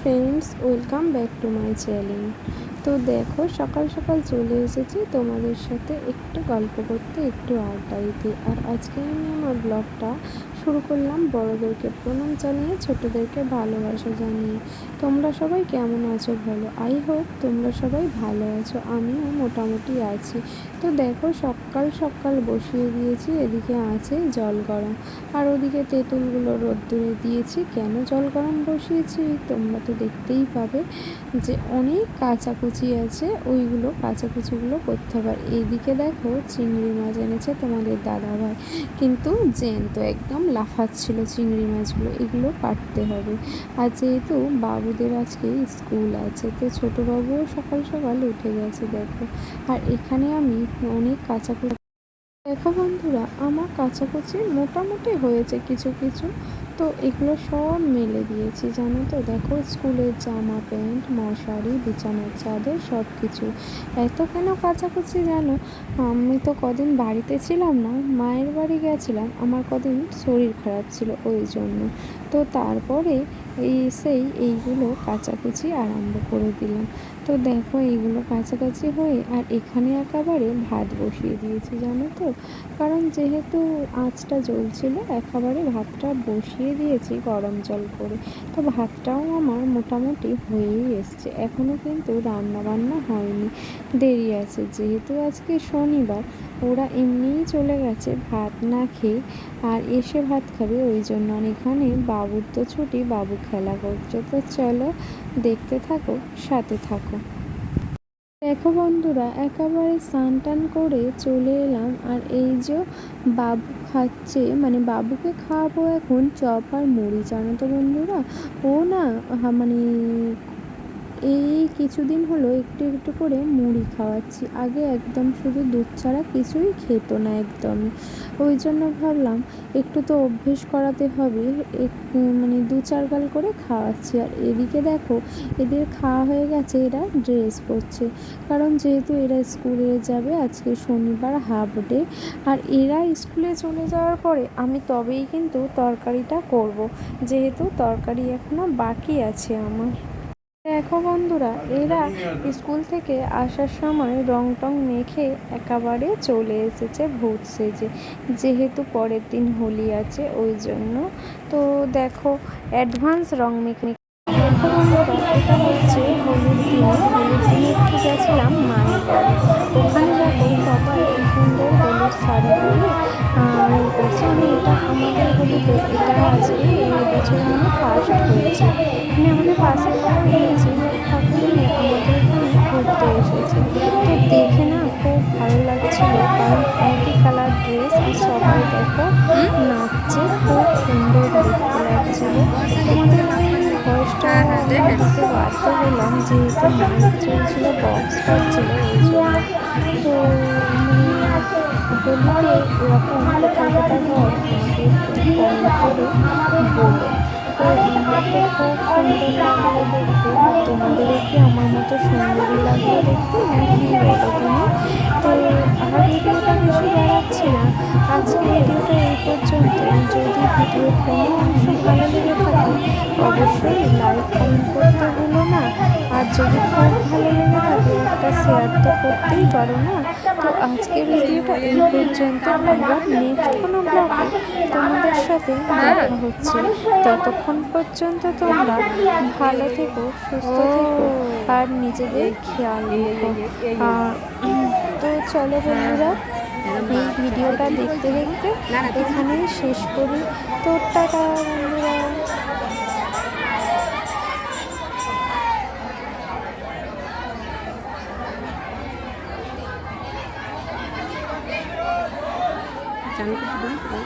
Friends welcome back to my channel তো দেখো, সকাল সকাল চলে এসেছি। তোমাদের সাথে একটু গল্প করতে, একটু আড্ডা দিতে। আর আজকে আমি আমার ব্লগটা শুরু করলাম বড়োদেরকে প্রণাম জানিয়ে, ছোটোদেরকে ভালোবাসা জানিয়ে। তোমরা সবাই কেমন আছো ভালো আই হোপ তোমরা সবাই ভালো আছো, আমিও মোটামুটি আছি। তো দেখো, সকাল সকাল বসিয়ে দিয়েছি, এদিকে আছে জল গরম। আর ওদিকে তেঁতুলগুলো রোদ্দুরে দিয়েছি। কেন জল গরম বসিয়েছি? তোমরা তো দেখতেই পাবে যে অনেক কাচাকুচি আছে, ওইগুলো, কাঁচা কুচিগুলো করতে হবে। আর এইদিকে দেখো চিংড়ি মাছ এনেছে তোমাদের দাদা ভাই। কিন্তু জ্যান্ত, একদম লাফাচ্ছিল চিংড়ি মাছগুলো, এগুলো কাটতে হবে। আর যেহেতু বাবুদের আজকে স্কুল আছে, তো ছোটো বাবুও সকাল সকাল উঠে গেছে, দেখো। আর এখানে আমি অনেক কাচাকুচি দেখো বন্ধুরা, আমার কাচাকুচি মোটামুটি হয়েছে কিছু কিছু। তো এগুলো সব মেলে দিয়েছি, জানো তো? দেখো, স্কুলের জামা, প্যান্ট, মশারি, বিছানার চাদর সব কিছু এত কেন কাচাকুচি জানো? আমি তো কদিন বাড়িতে ছিলাম না, মায়ের বাড়ি গেছিলাম। আমার কদিন শরীর খারাপ ছিল ওই জন্য। তো তারপরে এই এসেই এইগুলো কাচাকুচি আরম্ভ করে দিলাম। তো দেখো এইগুলো কাছাকাছি হয়ে আর এখানে একেবারে ভাত বসিয়ে দিয়েছি, জানো তো? কারণ যেহেতু আঁচটা জ্বলছিল, একেবারে ভাতটা বসিয়ে দিয়েছি গরম জল করে। তো ভাতটাও আমার মোটামুটি হয়েই এসছে। এখনও কিন্তু রান্না বান্না হয়নি। দেরি আছে, যেহেতু আজকে শনিবার, ওরা এমনিই চলে গেছে ভাত না খেয়ে, আর এসে ভাত খাবে, ওই জন্য। এখানে বাবুর তো ছুটি বাবু খেলা করছে। তো চলো, দেখতে থাকো, সাথে থাকো। দেখো বন্ধুরা, একেবারে স্নান টান করে চলে এলাম। আর এই যে বাবু খাচ্ছে মানে বাবুকে খাওয়াবো এখন চপ আর মুড়ি, জানো তো বন্ধুরা? ও না মানে এই কিছুদিন হলো একটু একটু করে মুড়ি খাওয়াচ্ছি। আগে একদম শুধু দুধ ছাড়া কিছুই খেত না একদমই ওই জন্য ভাবলাম একটু তো অভ্যেস করাতে হবে মানে দু চার গাল করে খাওয়াচ্ছি। আর এদিকে দেখো, এদের খাওয়া হয়ে গেছে, এরা ড্রেস পরছে। কারণ যেহেতু এরা স্কুলে যাবে, আজকে শনিবার হাফ ডে আর এরা স্কুলে চলে যাওয়ার পরে আমি তবেই কিন্তু তরকারিটা করব। যেহেতু তরকারি এখনও বাকি আছে আমার। দেখো বন্ধুরা, এরা স্কুল থেকে আসার সময় রং টং মেখে একেবারে চলে এসেছে ভূত সেজে। যেহেতু পরের দিন হোলি আছে, ওই জন্য। তো দেখো অ্যাডভান্স রং মেখে দেখো করছে আমি এটা আমাদের হোলিতে এটা আজকে এই বছর আমি ফার্স্ট হয়েছে মানে আমাদের পাশের বাড়ি ঠাকুর আমাদের ঘুরতে এসেছে তো দেখে না খুব ভালো লাগছিল কারণ একই কালার ড্রেস আর সবাই দেখো নাচছে খুব সুন্দর দেখতে লাগছিল আমি ভয়েসটা দিতে বাধ্য হলাম যেহেতু মাইক চলছিল, বক্স পাচ্ছিল ওই জন্য তো হোলিতে এরকম কোথাও কোথাও হয় তো আমার খুব সুন্দর লাগল দেখতে, আর আমার মতো সুন্দরই লাগল দেখতে নাকি বলো তুমি? তো আমার ভিডিওটা বেশি বাড়াচ্ছি না। আজকে ভিডিওটা এই পর্যন্ত যদি ভিডিও কোনো অংশ ভালো লেগে থাকে, অবশ্যই লাইক কমেন্ট শেয়ার তো করতেই পারো না। তো আজকের ভিডিওটা এই পর্যন্ত। আবার নেক্সট কোনো ব্লগে তোমাদের সাথে দেখা হচ্ছে। ততক্ষণ পর্যন্ত তোমরা ভালো থেকো সুস্থ থেকো আর নিজেদের খেয়াল রেখো। আর তো চলো বন্ধুরা এই ভিডিওটা দেখতে দেখতে এখানেই শেষ করি। তো টাটা বন্ধুরা। জানো